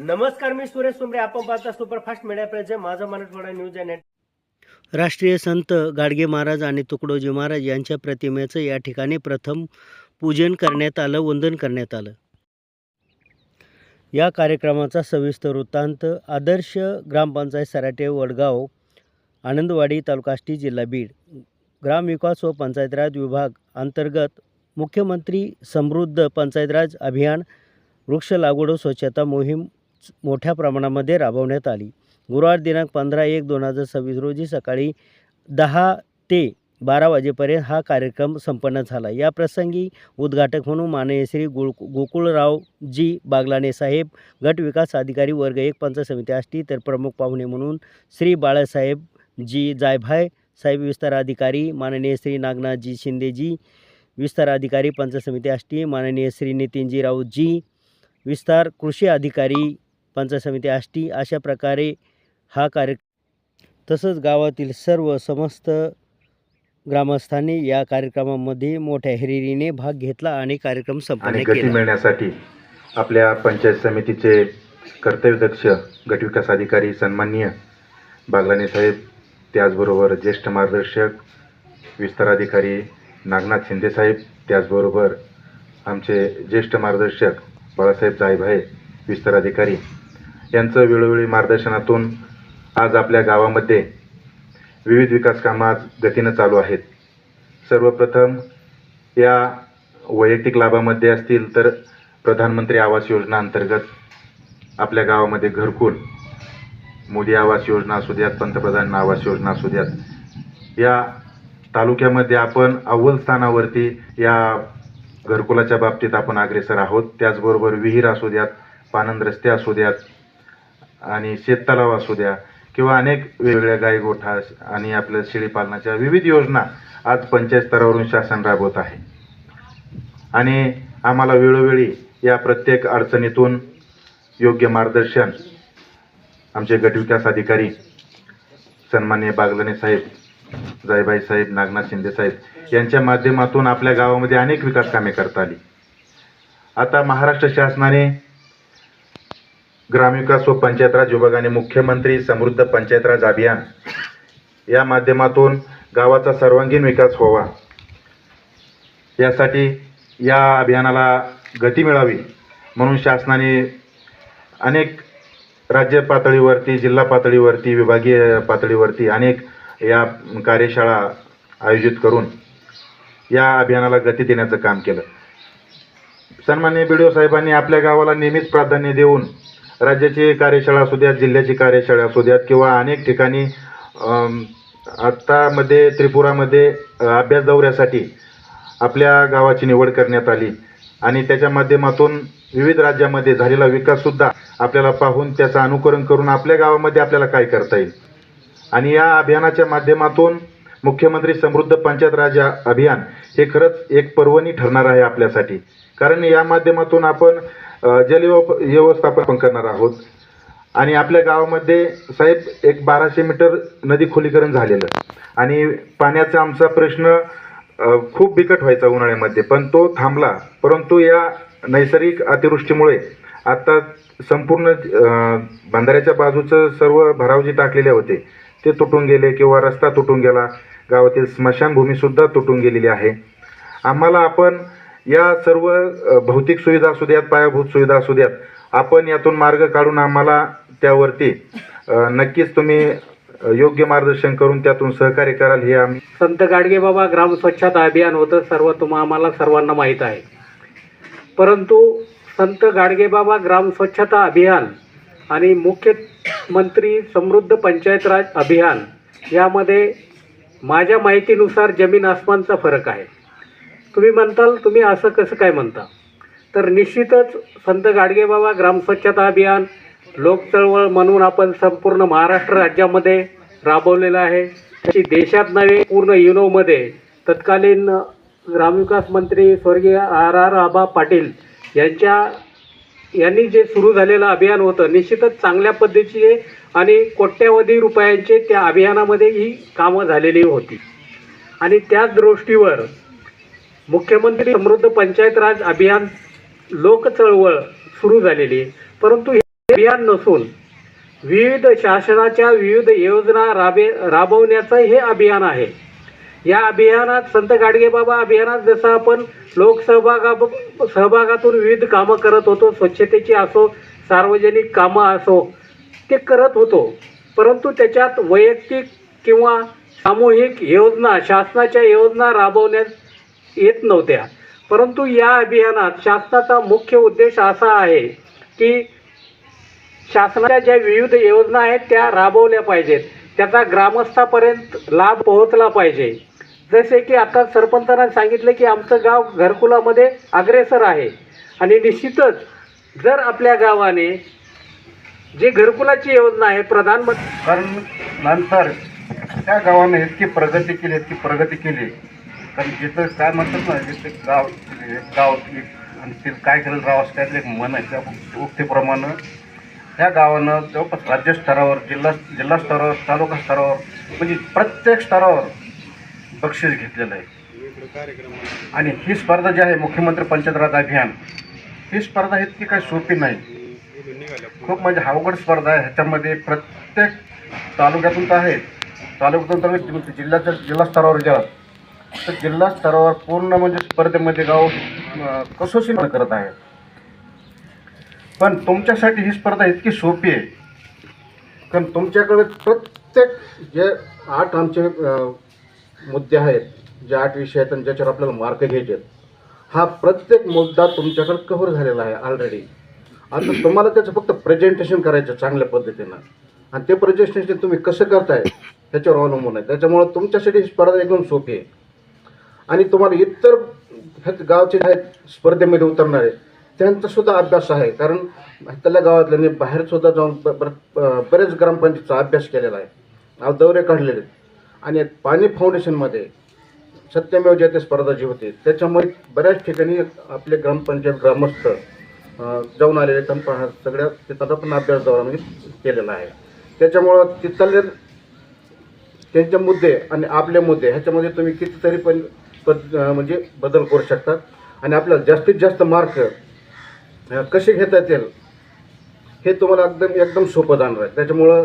नमस्कार मी सुरेश सुमरे आपण पाहता सुपरफास्ट मीडिया प्रेझे. माझं मराठवाडा न्यूज अँड राष्ट्रीय संत गाडगे महाराज आणि तुकडोजी महाराज यांच्या प्रतिमेचं या ठिकाणी प्रथम पूजन करण्यात आलं वंदन करण्यात आलं. या कार्यक्रमाचा सविस्तर वृत्तांत आदर्श ग्रामपंचायत सराटे वडगाव आनंदवाडी तालुका आष्टी जिल्हा बीड. ग्रामविकास व पंचायतराज विभाग अंतर्गत मुख्यमंत्री समृद्ध पंचायतराज अभियान वृक्ष लागवड स्वच्छता मोहीम मोठ्या प्रमाणामध्ये राबवण्यात आली. गुरुवार दिनांक पंधरा एक दोन हजार सव्वीस रोजी सकाळी दहा ते बारा वाजेपर्यंत हा कार्यक्रम संपन्न झाला. या प्रसंगी उद्घाटक म्हणून माननीय श्री गुळ गोकुळरावजी बागलाने साहेब गट विकास अधिकारी वर्ग एक पंचायत समिती आष्टी तर प्रमुख पाहुणे म्हणून श्री बाळासाहेब जी जायभाय साहेब विस्तार अधिकारी माननीय श्री नागनाथजी शिंदेजी विस्तार अधिकारी पंचायत समिती आष्टी माननीय श्री नितीनजी राऊतजी विस्तार कृषी अधिकारी पंचायत समिती आष्टी अशा प्रकारे हा कार्य तसंच गावातील सर्व समस्त ग्रामस्थांनी या कार्यक्रमामध्ये मोठ्या हिरिरीने भाग घेतला आणि कार्यक्रम आणि संपन्न गती केला. मिळण्यासाठी आपल्या पंचायत समितीचे कर्तव्यदक्ष गटविकास अधिकारी सन्माननीय बागलाने साहेब त्याचबरोबर ज्येष्ठ मार्गदर्शक विस्तार अधिकारी नागनाथ शिंदे साहेब त्याचबरोबर आमचे ज्येष्ठ मार्गदर्शक बाळासाहेब जायभाई विस्तार अधिकारी यांचं वेळोवेळी मार्गदर्शनातून आज आपल्या गावामध्ये विविध विकास कामं आज गतीनं चालू आहेत. सर्वप्रथम या वैयक्तिक लाभामध्ये असतील तर प्रधानमंत्री आवास योजना अंतर्गत आपल्या गावामध्ये घरकुल मोदी आवास योजना असू द्यात पंतप्रधान आवास योजना असू द्यात या तालुक्यामध्ये आपण अव्वल स्थानावरती या घरकुलाच्या बाबतीत आपण अग्रेसर आहोत. त्याचबरोबर विहीर असू द्यात पानंद रस्ते असू द्यात आणि शेततलाव असू द्या किंवा अनेक वेगवेगळ्या गाई गोठा आणि आपल्या शेळीपालनाच्या विविध योजना आज पंचायत स्तरावरून शासन राबवत आहे. आणि आम्हाला वेळोवेळी या प्रत्येक अडचणीतून योग्य मार्गदर्शन आमचे गटविकास अधिकारी सन्मान्य बागलणे साहेब जायबाई साहेब नागनाथ शिंदे साहेब यांच्या माध्यमातून आपल्या गावामध्ये अनेक विकास कामे करता आली. आता महाराष्ट्र शासनाने ग्रामविकास व पंचायत राज विभागाने मुख्यमंत्री समृद्ध पंचायतराज अभियान. या माध्यमातून गावाचा सर्वांगीण विकास व्हावा. यासाठी या अभियानाला गती मिळावी म्हणून शासनाने अनेक राज्य पातळीवरती जिल्हा पातळीवरती विभागीय पातळीवरती अनेक या कार्यशाळा आयोजित करून या अभियानाला गती देण्याचं काम केलं. सन्मान्य बी डी ओ साहेबांनी आपल्या गावाला नेहमीच प्राधान्य देऊन राज्याची कार्यशाळा असू द्यात जिल्ह्याची कार्यशाळा असू द्यात किंवा अनेक ठिकाणी आत्तामध्ये त्रिपुरामध्ये अभ्यास दौऱ्यासाठी आपल्या गावाची निवड करण्यात आली. आणि त्याच्या माध्यमातून विविध राज्यामध्ये झालेला विकाससुद्धा आपल्याला पाहून त्याचं अनुकरण करून आपल्या गावामध्ये आपल्याला काय करता येईल. आणि या अभियानाच्या माध्यमातून मुख्यमंत्री समृद्ध पंचायत राज अभियान हे खरंच एक पर्वणी ठरणार आहे आपल्यासाठी. कारण या माध्यमातून आपण जल व्यवस्थापन करणार आहोत. आणि आपल्या गावामध्ये साहेब एक बाराशे मीटर नदी खोलीकरण झालेलं. आणि पाण्याचा आमचा प्रश्न खूप बिकट व्हायचा उन्हाळ्यामध्ये. पण तो थांबला. परंतु या नैसर्गिक अतिवृष्टीमुळे आता संपूर्ण बंधाऱ्याच्या बाजूचं सर्व भराव जे टाकलेले होते. ते तुटून गेले किंवा रस्ता तुटून गेला गावातील स्मशानभूमीसुद्धा तुटून गेलेली आहे. आम्हाला आपण या सर्व भौतिक सुविधा असू द्यात पायाभूत सुविधा असू द्यात आपण यातून मार्ग काढून आम्हाला त्यावरती नक्कीच तुम्ही योग्य मार्गदर्शन करून त्यातून सहकार्य कराल हे आम्ही संत गाडगेबाबा ग्राम स्वच्छता अभियान होतं सर्व तुम्हा आम्हाला सर्वांना माहीत आहे. परंतु संत गाडगेबाबा ग्राम स्वच्छता अभियान आणि मुख्य मंत्री समृद्ध पंचायत राज अभियान यामध्ये माझ्या माहितीनुसार जमीन आसमानचा फरक आहे. तुम्ही म्हणताल तुम्ही असं कसं काय म्हणता? तर निश्चितच संत गाडगेबाबा ग्राम स्वच्छता अभियान लोकचळवळ म्हणून आपण संपूर्ण महाराष्ट्र राज्यामध्ये राबवलेलं आहे. त्याची देशात नव्हे पूर्ण युनोमध्ये तत्कालीन ग्रामविकास मंत्री स्वर्गीय आर आर आबा पाटील यांच्या यांनी जे सुरू झालेलं अभियान होतं निश्चितच चांगल्या पद्धतीचे आणि कोट्यवधी रुपयांचे त्या अभियानामध्ये ही कामं झालेली होती. आणि त्याच दृष्टीवर मुख्यमंत्री समृद्ध पंचायत राज अभियान लोक चळवळ सुरू झालेली आहे. परंतु अभियान नसून विविध शासनाच्या विविध योजना राबे राबवण्याचं हे अभियान आहे. या अभियानात संत गाडगेबाबा अभियानात जसं आपण लोकसहभागा सहभागातून विविध कामं करत होतो स्वच्छतेची असो सार्वजनिक कामं असो ते करत होतो. परंतु त्याच्यात वैयक्तिक किंवा सामूहिक योजना शासनाच्या योजना राबवण्यात येत नव्हत्या. परंतु या अभियानात शासनाचा मुख्य उद्देश असा आहे की शासनाच्या ज्या विविध योजना आहेत त्या राबवल्या पाहिजेत. त्याचा ग्रामस्थापर्यंत लाभ पोहोचला पाहिजे. जसे की आता सरपंचांना सांगितलं की आमचं गाव घरकुलामध्ये अग्रेसर आहे. आणि निश्चितच जर आपल्या गावाने जी घरकुलाची योजना आहे प्रधानमंत्री कारण नंतर त्या गावाने इतकी प्रगती केली इतकी प्रगती केली. कारण जिथं काय म्हणतात ना जिथे गाव एक गाव आणि ते काय करेल राहावं त्यातलं मन आहे. त्या उक्तीप्रमाणे त्या गावानं जवळपास राज्य स्तरावर जिल्हा जिल्हा स्तरावर तालुका स्तरावर म्हणजे प्रत्येक स्तरावर बक्षीस घेतलेलं आहे. आणि ही स्पर्धा जी आहे मुख्यमंत्री पंचायत राज अभियान ही स्पर्धा इतकी काही सोपी नाही. खूप म्हणजे अवघड स्पर्धा आहे. ह्याच्यामध्ये प्रत्येक तालुक्यातून तर आहे. तालुक्यातून तर जि- जिल्ह्याच्या जिल्हा स्तरावर गेलात तर जिल्हा स्तरावर पूर्ण म्हणजे स्पर्धेमध्ये गाव कसोशी करत आहे. पण तुमच्यासाठी ही स्पर्धा इतकी सोपी आहे. कारण तुमच्याकडे प्रत्येक जे आठ आमचे मुद्दे आहेत जे आठ विषय आहेत आणि ज्याच्यावर आपल्याला मार्क घ्यायचे आहेत. हा प्रत्येक मुद्दा तुमच्याकडे कव्हर झालेला आहे ऑलरेडी आता तुम्हाला त्याचं फक्त प्रेझेंटेशन करायचं चांगल्या पद्धतीनं. आणि ते प्रेझेंटेशन तुम्ही कसं करताय त्याच्यावर अवलंबून आहे. त्याच्यामुळं तुमच्यासाठी स्पर्धा एकदम सोपी आहे. आणि तुम्हाला इतर गावचे जे आहेत स्पर्धेमध्ये उतरणारे त्यांचासुद्धा अभ्यास आहे. कारण त्याला गावातल्याने म्हणजे बाहेरसुद्धा जाऊन बरेच ग्रामपंचायतीचा अभ्यास केलेला आहे. दौरे काढलेले आहेत. आणि पाणी फाउंडेशनमध्ये सत्यमेव जयते स्पर्धा जी होती त्याच्यामुळे बऱ्याच ठिकाणी आपले ग्रामपंचायत ग्रामस्थ जाऊन आलेले आहेत सगळ्या तिथला पण अभ्यास दौरा म्हणजे केलेला आहे. त्याच्यामुळं तिथले त्यांचे मुद्दे आणि आपले मुद्दे ह्याच्यामध्ये तुम्ही कितीतरी पण पद म्हणजे बदल करू शकतात आणि आपल्याला जास्तीत जास्त मार्क कसे घेता येतील हे तुम्हाला एकदम एकदम सोपं जाणार आहे. त्याच्यामुळं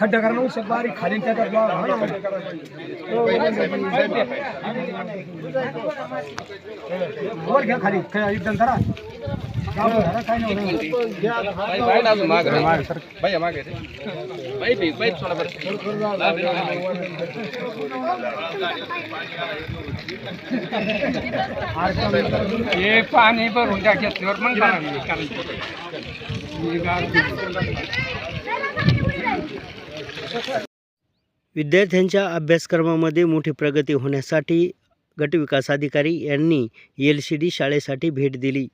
खड्डा करणं औषध बारीक खाली त्याच्यात वर घ्या खाली काय एकदम धरा काय नाही होणार. हे पाणी भरून त्या घेतल्यावर मग विद्यार्थ्यांच्या अभ्यासक्रमामध्ये मोठी प्रगती होण्यासाठी गटविकास अधिकारी यांनी एल सी डी शाळेसाठी भेट दिली.